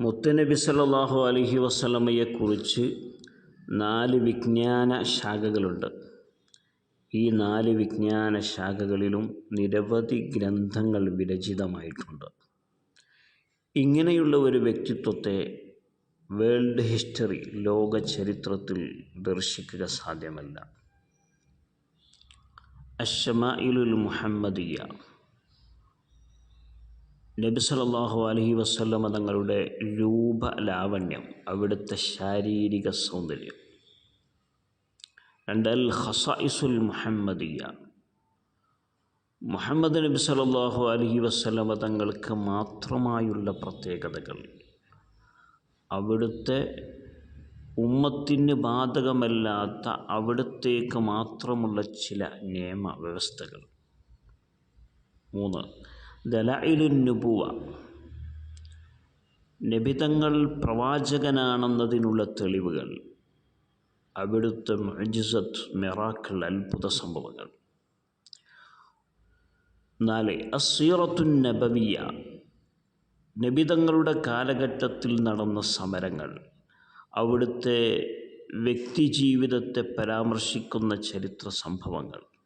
മുത്തനബി സല്ലല്ലാഹു അലഹി വസ്ലമയെക്കുറിച്ച് നാല് വിജ്ഞാന ശാഖകളുണ്ട്. ഈ നാല് വിജ്ഞാന ശാഖകളിലും നിരവധി ഗ്രന്ഥങ്ങൾ വിരചിതമായിട്ടുണ്ട്. ഇങ്ങനെയുള്ള ഒരു വ്യക്തിത്വത്തെ വേൾഡ് ഹിസ്റ്ററി ലോക ചരിത്രത്തിൽ ദർശിക്കുക സാധ്യമല്ല. അഷമ ഇലുൽ മുഹമ്മദിയ നബി സല്ലല്ലാഹു അലൈഹി വസല്ലമ തങ്ങളുടെ രൂപ ലാവണ്യം അവിടുത്തെ ശാരീരിക സൗന്ദര്യം. രണ്ട് അൽ ഖസായിസുൽ മുഹമ്മദിയ. മുഹമ്മദ് നബി സല്ലല്ലാഹു അലഹി വസല്ലമ തങ്ങൾക്ക് മാത്രമായുള്ള പ്രത്യേകതകൾ. അവിടുത്തെ ഉമ്മത്തിന് ബാധകമല്ലാത്ത അവിടുത്തേക്ക് മാത്രമുള്ള ചില നിയമ വ്യവസ്ഥകൾ മൂന്ന് ദലയിലുന്നുപുവ നബിതങ്ങൾ പ്രവാചകനാണെന്നതിനുള്ള തെളിവുകൾ. അവിടുത്തെ മജിസത്ത് മെറാക്കൾ അത്ഭുത സംഭവങ്ങൾ. നാല് അസീറത്തുൻ നബവിയ നബിതങ്ങളുടെ കാലഘട്ടത്തിൽ നടന്ന സമരങ്ങൾ. അവിടുത്തെ വ്യക്തിജീവിതത്തെ പരാമർശിക്കുന്ന ചരിത്ര സംഭവങ്ങൾ.